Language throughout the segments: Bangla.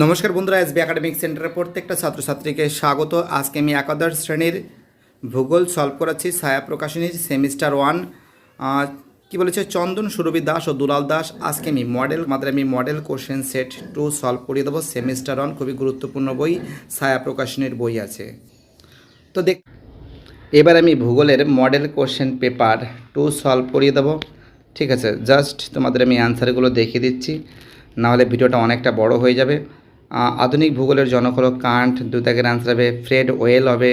নমস্কার বন্ধুরা, এসবি একাডেমিক সেন্টারের প্রত্যেকটা ছাত্রছাত্রীকে স্বাগত। আজকে আমি একাদশ শ্রেণির ভূগোল সলভ করাচ্ছি, ছায়া প্রকাশনীর সেমিস্টার ওয়ান কি বলেছে? চন্দন, সুরভি দাস ও দুলাল দাস। আজকে আমি মডেল আমাদের আমি model question set to solve করিয়ে দেবো। সেমিস্টার ওয়ান খুবই গুরুত্বপূর্ণ বই, ছায়া প্রকাশনীর বই আছে। তো দেখ, এবার আমি ভূগোলের model question paper to solve করিয়ে দেবো। ঠিক আছে জাস্ট তোমাদের আমি অ্যান্সারগুলো দেখিয়ে দিচ্ছি। নাহলে ভিডিওটা অনেকটা বড় হয়ে যাবে। আধুনিক ভূগোলের জনক হলো কান্ট। দু দাগের অ্যান্সার হবে ফ্রেড ওয়েল হবে,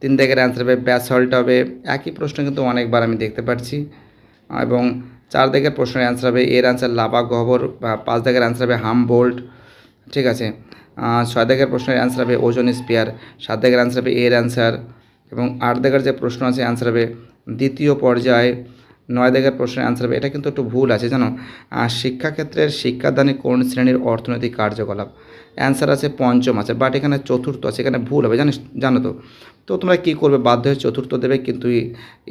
তিন দাগের অ্যান্সার হবে ব্যাসল্ট হবে। একই প্রশ্ন কিন্তু অনেকবার আমি দেখতে পাচ্ছি এবং চার দাগের প্রশ্নের অ্যান্সার হবে, এর অ্যান্সার লাভা গহ্বর বা পাঁচ দাগের অ্যান্সার হবে হাম বোল্ট ঠিক আছে? ছয় দাগের প্রশ্নের অ্যান্সার হবে ওজন স্পিয়ার, সাত দাগের অ্যান্সার হবে এর অ্যান্সার এবং আট দাগের যে প্রশ্ন আছে অ্যান্সার হবে দ্বিতীয় পর্যায়ে। নয় দাগের প্রশ্নের অ্যান্সার হবে, এটা কিন্তু একটু ভুল আছে, জানো? শিক্ষাক্ষেত্রের শিক্ষাদানে কোন শ্রেণির অর্থনৈতিক কার্যকলাপ? অ্যান্সার আছে পঞ্চম আছে বাট এখানে চতুর্থ আছে, এখানে ভুল হবে, জানিস, জানো তো। তো তোমরা কী করবে, বাধ্য হয়ে চতুর্থ দেবে, কিন্তু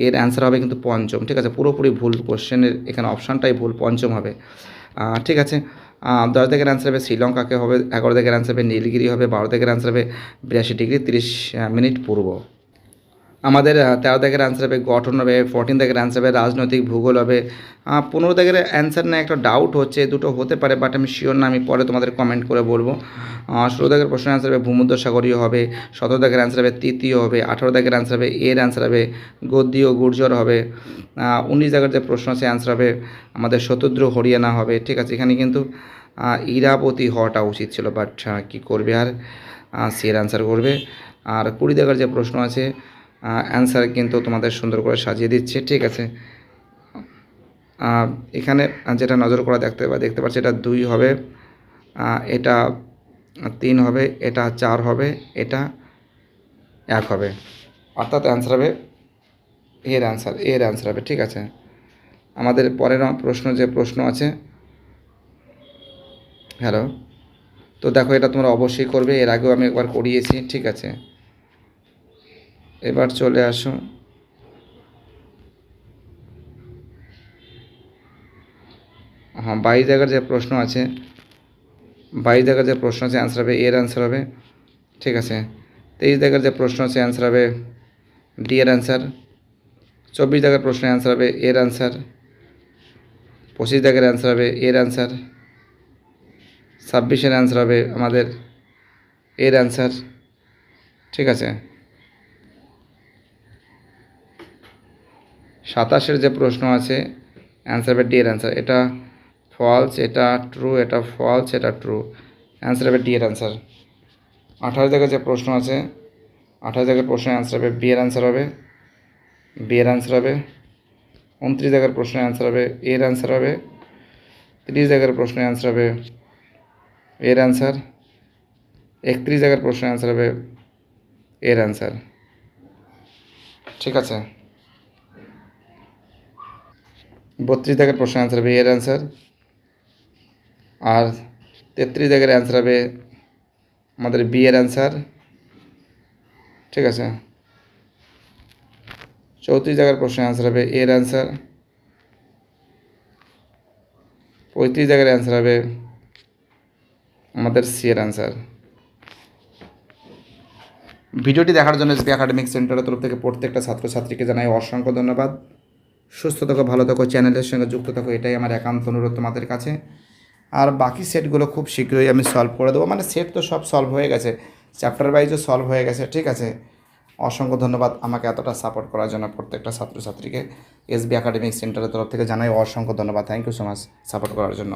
এর অ্যান্সার হবে কিন্তু পঞ্চম, ঠিক আছে? পুরোপুরি ভুল কোশ্চেনের এখানে অপশানটাই ভুল, পঞ্চম হবে। ঠিক আছে? দশ দিকের অ্যান্সার হবে শ্রীলঙ্কাকে হবে, এগারো দিকের অ্যান্সার হবে নীলগিরি হবে, বারো দিকের অ্যান্সার হবে বিরাশি ডিগ্রি তিরিশ মিনিট পূর্ব। আমাদের তেরো দাগের অ্যান্সার হবে গঠন হবে ফোরটিন দাগের অ্যান্সার হবে রাজনৈতিক ভূগোল হবে। পনেরো দাগের অ্যান্সার না একটা ডাউট হচ্ছে দুটো হতে পারে বাট আমি শিওর না আমি পরে তোমাদের কমেন্ট করে বলব। ষোলো দাগের প্রশ্নের অ্যান্সার হবে ভূমধ্য সাগরীয় হবে সতেরো দাগের অ্যান্সার হবে তৃতীয় হবে আঠারো দাগের অ্যান্সার হবে এর অ্যান্সার হবে গদ্যীয় গুর্জর হবে। উনিশ দাগের যে প্রশ্ন আছে অ্যান্সার হবে আমাদের শতদ্র হরিয়ানা হবে ঠিক আছে? এখানে কিন্তু আহ, ইরাবতী হওয়াটা উচিত ছিল বাট কী করবে আর? সি এর অ্যান্সার করবে। আর কুড়ি দাগের যে প্রশ্ন আছে অ্যান্সার কিন্তু তোমাদের সুন্দর করে সাজিয়ে দিচ্ছে, ঠিক আছে? এখানে যেটা নজর করা দেখতে বা দেখতে পাচ্ছি, এটা দুই হবে এটা তিন হবে, এটা চার হবে, এটা এক হবে। অর্থাৎ অ্যান্সার হবে এর অ্যান্সার এর অ্যান্সার হবে, ঠিক আছে? আমাদের পরের প্রশ্ন যে প্রশ্ন আছে হ্যালো তো দেখো, এটা তোমরা অবশ্যই করবে, এর আগেও আমি একবার করিয়েছি, ঠিক আছে? এবার চলে আসো হ্যাঁ বাইশ জায়গার যে প্রশ্ন আছে বাইশ জায়গার যে প্রশ্ন আছে অ্যান্সার হবে, এর অ্যান্সার হবে। ঠিক আছে? তেইশ জায়গার যে প্রশ্ন আছে অ্যান্সার হবে ডি এর অ্যান্সার চব্বিশ জায়গার প্রশ্নের অ্যান্সার হবে এর অ্যান্সার পঁচিশ জায়গার অ্যান্সার হবে এর অ্যান্সার ছাব্বিশের অ্যান্সার হবে আমাদের এর অ্যান্সার ঠিক আছে? সাতাশের যে প্রশ্ন আছে অ্যান্সার হবে ডি এর অ্যান্সার এটা ফলস এটা ট্রু এটা ফলস এটা ট্রু অ্যান্সার হবে ডি এর অ্যান্সার আঠারো জায়গায় যে প্রশ্ন আছে, আঠারো জায়গার প্রশ্নের অ্যান্সার হবে বি এর অ্যান্সার হবে বি এর অ্যান্সার হবে, উনত্রিশ জায়গার প্রশ্নের অ্যান্সার হবে এর অ্যান্সার হবে, তিরিশ জায়গার প্রশ্নের অ্যান্সার হবে এর অ্যান্সার একত্রিশ জায়গার প্রশ্নের অ্যান্সার হবে এর অ্যান্সার ঠিক আছে? বত্রিশ দাগের প্রশ্ন অ্যান্সার হবে এর অ্যান্সার আর তেত্রিশ দাগের অ্যান্সার হবে আমাদের বি এর অ্যান্সার ঠিক আছে? চৌত্রিশ জায়গার প্রশ্নের অ্যান্সার হবে এর অ্যান্সার পঁয়ত্রিশ জায়গার অ্যান্সার হবে আমাদের সি এর অ্যান্সার ভিডিওটি দেখার জন্য এসবি একাডেমিক সেন্টারের তরফ থেকে প্রত্যেকটা ছাত্রছাত্রীকে জানাই অসংখ্য ধন্যবাদ। সুস্থ থাকো, ভালো থাকো, চ্যানেলের সঙ্গে যুক্ত থাকো, এটাই আমার একান্ত অনুরোধ তোমাদের কাছে। আর বাকি সেটগুলো খুব শীঘ্রই আমি সলভ করে দেবো। মানে সেট তো সব সলভ হয়ে গেছে চ্যাপ্টার ওয়াইজও সলভ হয়ে গেছে, ঠিক আছে? অসংখ্য ধন্যবাদ আমাকে এতটা সাপোর্ট করার জন্য প্রত্যেকটা ছাত্রছাত্রীকে। এসবি একাডেমিক সেন্টারের তরফ থেকে জানাই অসংখ্য ধন্যবাদ। Thank you so much support করার জন্য।